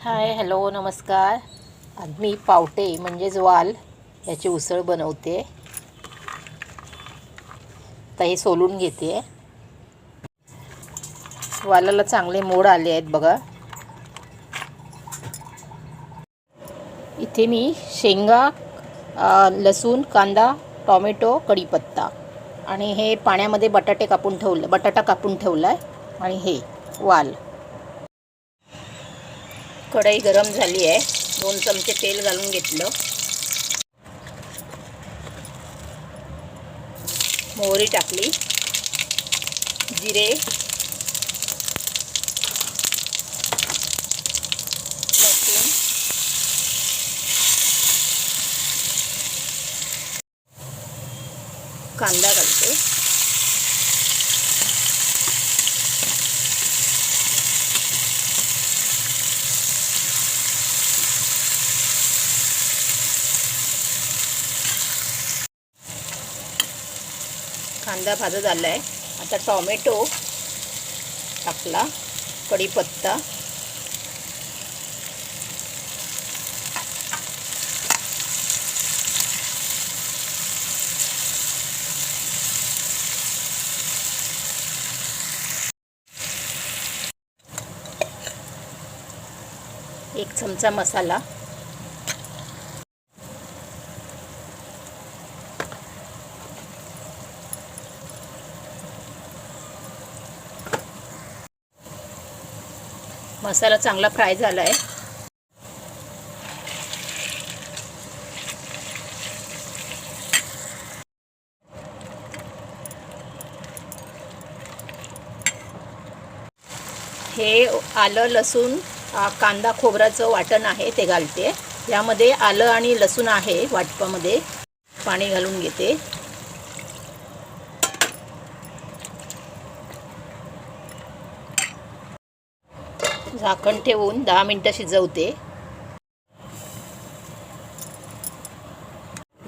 Hi hello नमस्कार. आज मी पावटे म्हणजेच वाल याची उसळ बनवते. आता हे सोलून घेते. वालाला चांगले मोड आले आहेत बघा. इथे मी शेंगा लसूण कांदा टॉमॅटो कढीपत्ता आणि हे पाण्यामध्ये बटाटे कापून ठेवलं बटाटा कापून ठेवला आहे आणि हे वाल. कढई गरम झाली आहे. दोन चमचे तेल घालून घेतलं. मोहरी टाकली. जिरे. लसूण. कांदा घालते. कांदा भाजत आला आहे आता टॉमॅटो टाकला कढीपत्ता. एक चमचा मसाला. मसाला चांगला फ्राय झाला आहे हे आलं लसूण कांदा खोबऱ्याचं वाटण आहे ते घालते. यामध्ये आलं आणि लसूण आहे वाटपामध्ये. पाणी घालून घेते. झाकण ठेवून दहा मिनटं शिजवते.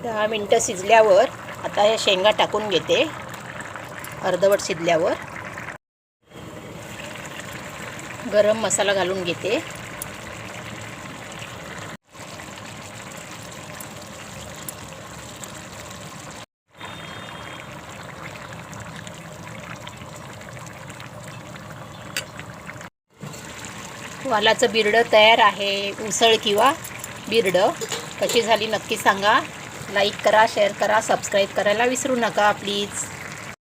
दहा मिनटं शिजल्यावर आता ह्या शेंगा टाकून घेते. अर्धवट शिजल्यावर. गरम मसाला घालून घेते. वालाचं बिरडं तयार आहे. उसळ किंवा बिरडं. कशी झाली नक्की सांगा. लाईक करा शेअर करा सबस्क्राईब करायला विसरू नका प्लीज